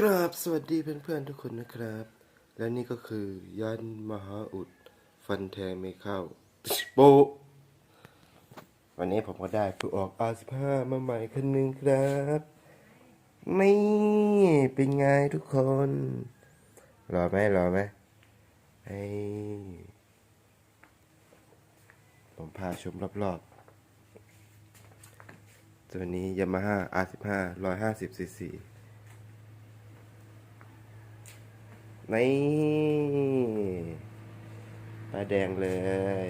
กราบสวัสดีเพื่อนๆทุกคนนะครับ และนี่ก็คือยันมหาอุด ฟันแทงไม่เข้าโปวันนี้ผมก็ได้ผู้ออก R15 มาใหม่คันหนึ่งครับนี่เป็นไงทุกคนรอไหมรอไหมไอ้ผมพาชมรอบๆ ตัวนี้ยามาฮ่า R15 150 cc นี่ป้ายแดงเลย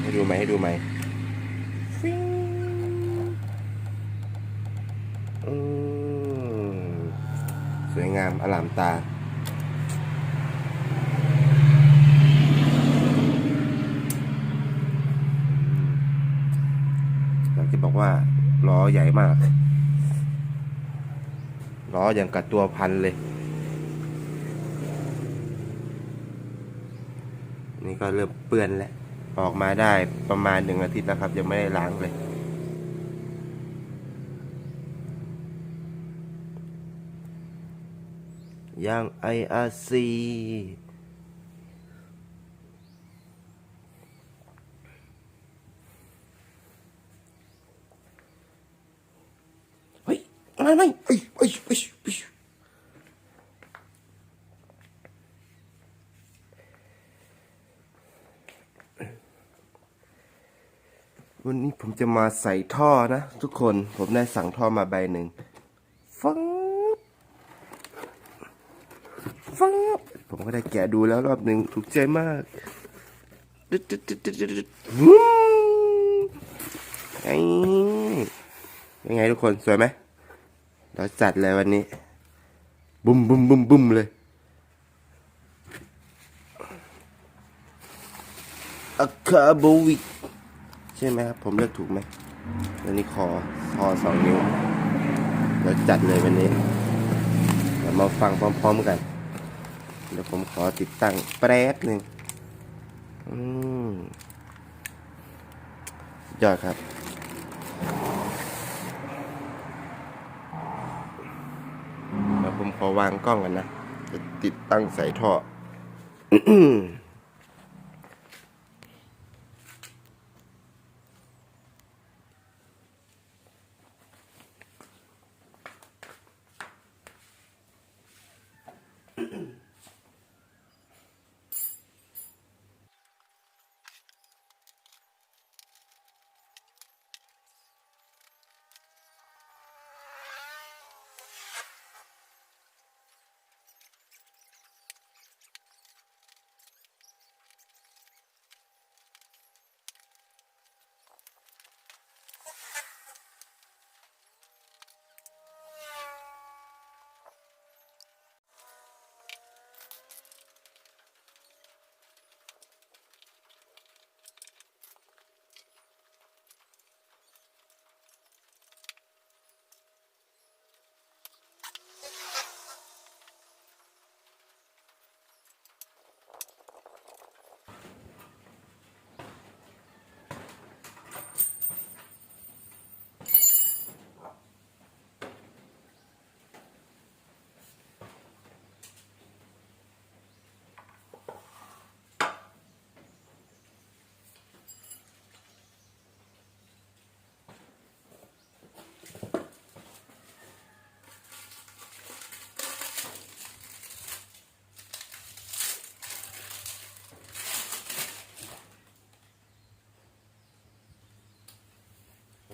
ให้ดูไหมให้ดูไหมฟิงอืมสวยงามอลามตา อยากจะบอกว่าล้อ ใหญ่มาก ล้ออย่างกับตัวพันเลย นี่ก็เริ่มเปื้อนแล้ว ออกมาได้ประมาณหนึ่งอาทิตย์แล้วครับ ยังไม่ได้ล้างเลยย่าง IRC เฮ้ย ไม่ไม่เอ้ยเอ้ยเอ้ยเอ้วันนี้ผมจะมาใส่ท่อนะ ทุกคนผมได้สั่งท่อมาใบหนึ่งฟังฟังผมก็ได้แกะดูแล้วรอบหนึ่งถูกใจมากดึดดึดดึดดึดดึดไอ้ยังไงทุกคน สวยไหม เราจัดเลยวันนี้ บุ้มบุ้มบุ้มบุ้มเลยอะคาโบวิกใช่ไหมครับ ผมเลือกถูกไหมวันนี้คอคอสองนิ้วเราจัดเลยวันนี้เรามาฟังพร้อม ๆกัน เดี๋ยวผมขอติดตั้งแป๊บหนึ่งอืมยอดครับ เดี๋ยวผมข อวางกล้องกันนะจะติดตั้งใส่ท่อ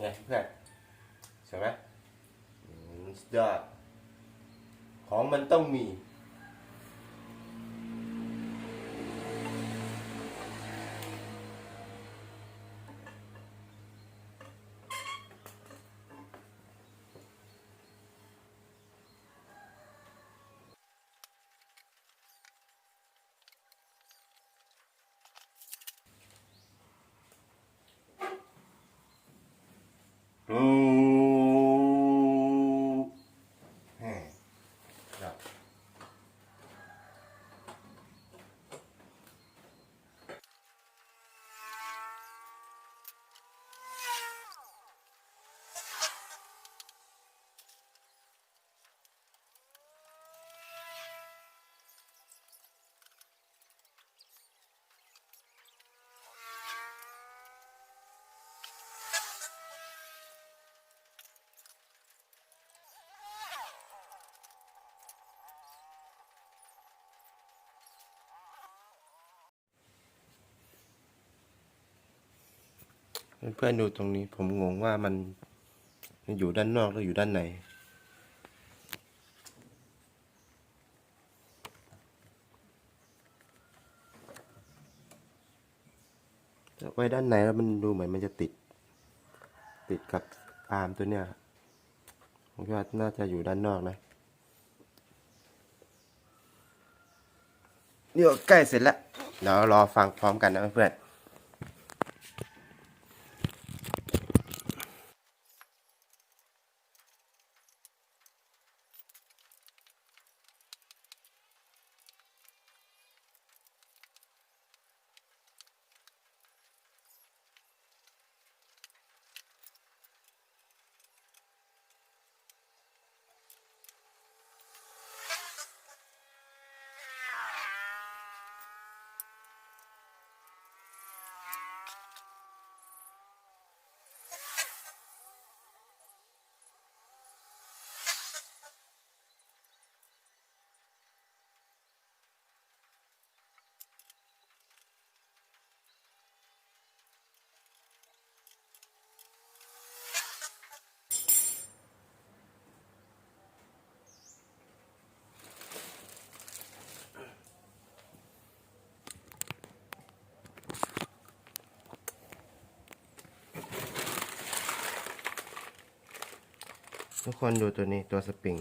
งเพื่อนใช่ไหมอืมสุดยอด ของมันต้องมี โอ้แหม่ครับ เพื่อนๆดูตรงนี้ ผมงงว่ามันอยู่ด้านนอกหรืออยู่ด้านในไว้ด้านในแล้วมันดูเหมือนมันจะติด ติดกับอาร์มตัวเนี้ยผมคิดว่าน่าจะอยู่ด้านนอกนะนี่ก็ใกล้เสร็จแล้วเดี๋ยวรอฟังพร้อมกันนะเพื่อน ทุกคนดูตัวนี้ตัวสปริง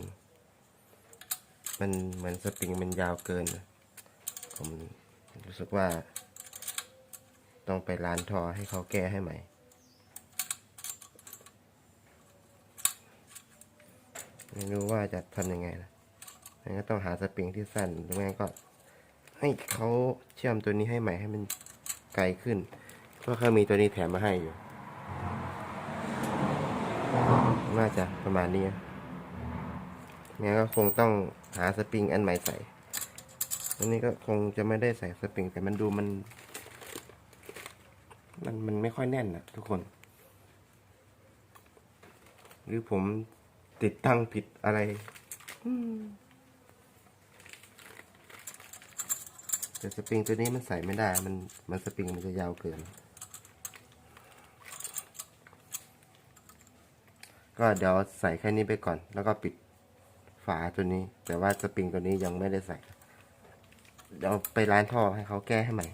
มันเหมือนสปริงมันยาวเกิน ผมรู้สึกว่า ต้องไปร้านทอให้เขาแก้ให้ใหม่ ไม่รู้ว่าจะทำยังไงนะงั้นก็ต้องหาสปริงที่สั้นหรือไม่ก็ ให้เขาเชื่อมตัวนี้ให้ใหม่ให้มันไกลขึ้น เพราะเขามีตัวนี้แถมมาให้อยู่ น่าจะประมาณนี้นะงั้นก็คงต้องหาสปริงอันใหม่ใส่ อันนี้ก็คงจะไม่ได้ใส่สปริง แต่มันดูมัน มันมันไม่ค่อยแน่นนะทุกคน หรือผมติดตั้งผิดอะไรแต่สปริงตัวนี้มันใส่ไม่ได้ มันมันสปริงมันจะยาวเกิน ก็เดี๋ยวใส่แค่นี้ไปก่อน แล้วก็ปิดฝาตัวนี้ แต่ว่าสปริงตัวนี้ยังไม่ได้ใส่ เดี๋ยวไปร้านท่อให้เขาแก้ให้ใหม่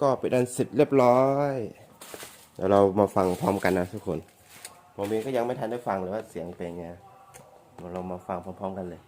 ก็เป็นอันเสร็จเรียบร้อยเดี๋ยวเรามาฟังพร้อมกันนะทุกคน ผมเองก็ยังไม่ทันได้ฟังเลยว่าเสียงเป็นไงเดี๋ยวเรามาฟังพร้อมๆกันเลย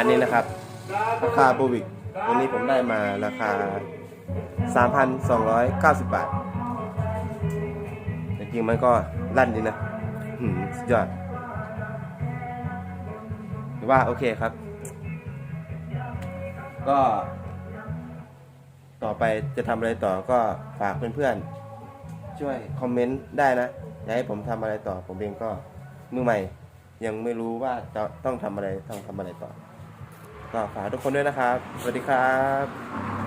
าณนี้นะครับ ราคาบูวิกตัวนี้ผมได้มาราคา 3,290 บาทแต่จริงมันก็ลั่นดีนะหืมสุดยอดว่าโอเคครับ ก็ ต่อไปจะทำอะไรต่อก็ฝากเพื่อนๆ ช่วยคอมเมนต์ได้นะ อยากให้ผมทำอะไรต่อผมเองก็มือใหม่ยังไม่รู้ว่าจะต้องทำอะไรต้องทำอะไรต่อ ก็ฝากทุกคนด้วยนะครับ สวัสดีครับ